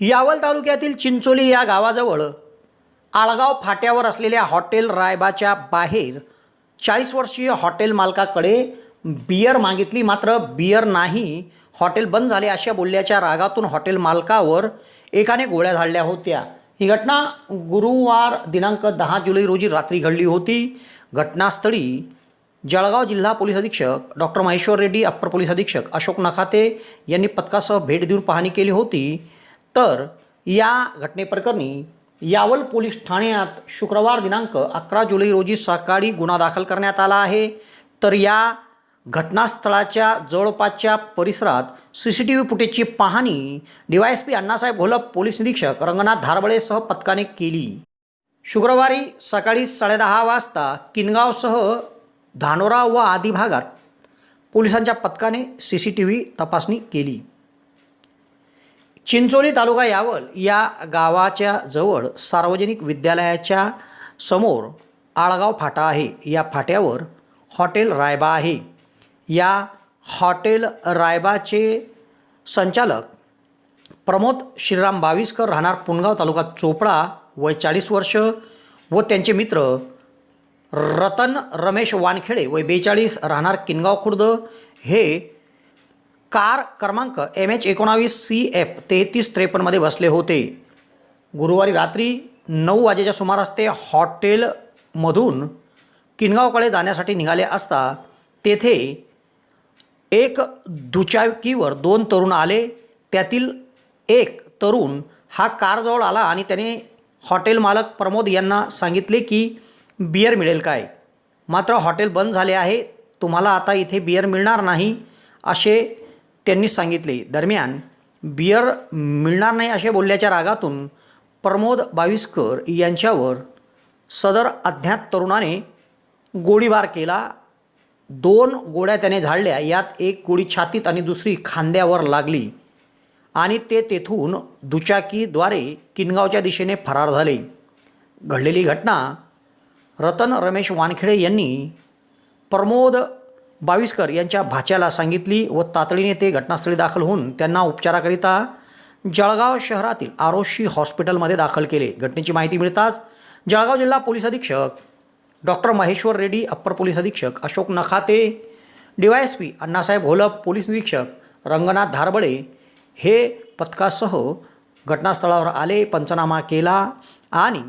यावल तालुक्यातील चिंचोली या गावाजवळ आळगाव फाट्यावर असलेल्या हॉटेल रायबाच्या बाहेर चाळीस वर्षीय हॉटेल मालकाकडे बियर मागितली. मात्र बियर नाही हॉटेल बंद झाले अशा बोलल्याच्या रागातून हॉटेल मालकावर एकाने गोळ्या झाडल्या होत्या. ही घटना गुरुवार दिनांक दहा जुलै रोजी रात्री घडली होती. घटनास्थळी जळगाव जिल्हा पोलीस अधीक्षक doctor Maheshwar Reddy upper police अधीक्षक अशोक नखाते यांनी पथकासह भेट देऊन पाहणी केली होती. तर या घटनेप्रकरणी यावल पोलीस ठाण्यात शुक्रवार दिनांक अकरा जुलै रोजी सकाळी गुन्हा दाखल करण्यात आला आहे. तर या घटनास्थळाच्या जवळपासच्या परिसरात सी सी टी व्ही फुटेजची पाहणी डीवायएसपी अण्णासाहेब घोलप पोलीस निरीक्षक रंगनाथ धारबळेसह पथकाने केली. शुक्रवारी सकाळी साडेदहा वाजता किनगावसह धानोरा व आदी भागात पोलिसांच्या पथकाने सी सी टी व्ही तपासणी केली. चिंचोली तालुका यावल या गावाच्या जवळ सार्वजनिक विद्यालयाच्या समोर आळगाव फाटा आहे. या फाट्यावर हॉटेल रायबा आहे. या हॉटेल रायबाचे संचालक प्रमोद श्रीराम बाविस्कर राहणार पुणगाव तालुका चोपडा वय चाळीस वर्ष व त्यांचे मित्र रतन रमेश वानखेडे वय बेचाळीस राहणार किनगाव खुर्द. हे कार क्रमांक एम एच एकोणावीस सी एफ तेहतीस त्रेपन्नमध्ये बसले होते. गुरुवारी रात्री नऊ वाजेच्या सुमारास ते हॉटेलमधून किनगावकडे जाण्यासाठी निघाले असता तेथे एक दुचाकीवर दोन तरुण आले. त्यातील एक तरुण हा कारजवळ आला आणि त्याने हॉटेल मालक प्रमोद यांना सांगितले की बियर मिळेल काय? मात्र हॉटेल बंद झाले आहे. तुम्हाला आता इथे बियर मिळणार नाही. असे त्यांनी सांगितले दरम्यान बियर मिळणार नाही असे बोलल्याच्या रागातून प्रमोद बाविस्कर यांच्यावर सदर अज्ञात तरुणाने गोळीबार केला. दोन गोळ्या त्याने झाडल्या यात एक गोळी छातीत आणि दुसरी खांद्यावर लागली आणि ते तेथून दुचाकीद्वारे किनगावच्या दिशेने फरार झाले. घडलेली घटना रतन रमेश वानखेडे यांनी प्रमोद बाविस्कर यांच्या भाच्याला सांगितली व तातडीने ते घटनास्थळी दाखल होऊन त्यांना उपचाराकरिता जळगाव शहरातील आरोशी हॉस्पिटलमध्ये दाखल केले. घटनेची माहिती मिळताच जळगाव जिल्हा पोलीस अधीक्षक doctor Maheshwar Reddy upper police अधीक्षक Ashok Nakhate D Y S P Annasaheb Gholap police निरीक्षक रंगनाथ धारबळे हे पथकासह घटनास्थळावर आले पंचनामा केला आणि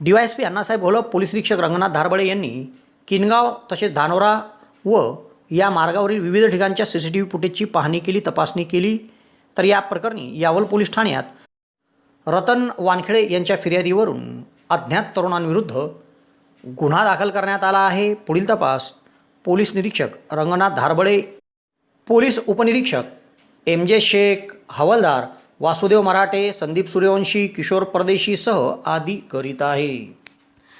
D Y S P Annasaheb Gholap police निरीक्षक रंगनाथ धारबळे यांनी किनगाव तसेच धानोरा व या मार्गावरील विविध ठिकाणच्या सी सी टी व्ही फुटेजची पाहणी केली तपासणी केली. तर या प्रकरणी यावल पोलीस ठाण्यात रतन वानखेडे यांच्या फिर्यादीवरून अज्ञात तरुणांविरुद्ध गुन्हा दाखल करण्यात आला आहे. पुढील तपास पोलीस निरीक्षक रंगनाथ धारबळे पोलीस उपनिरीक्षक एम जे शेख हवालदार वासुदेव मराठे संदीप सूर्यवंशी किशोर परदेशीसह आदी करीत आहे.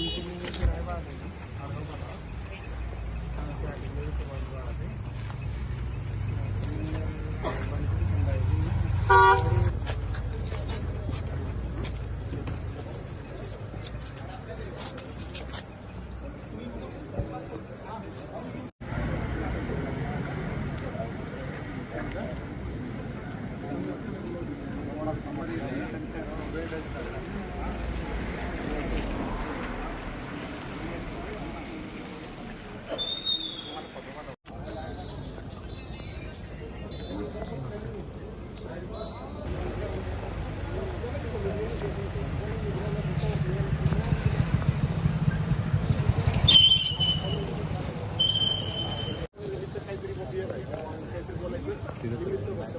किंतु मी किरायबाग आहे आजोबाला त्या डिलिव्हरी तिथं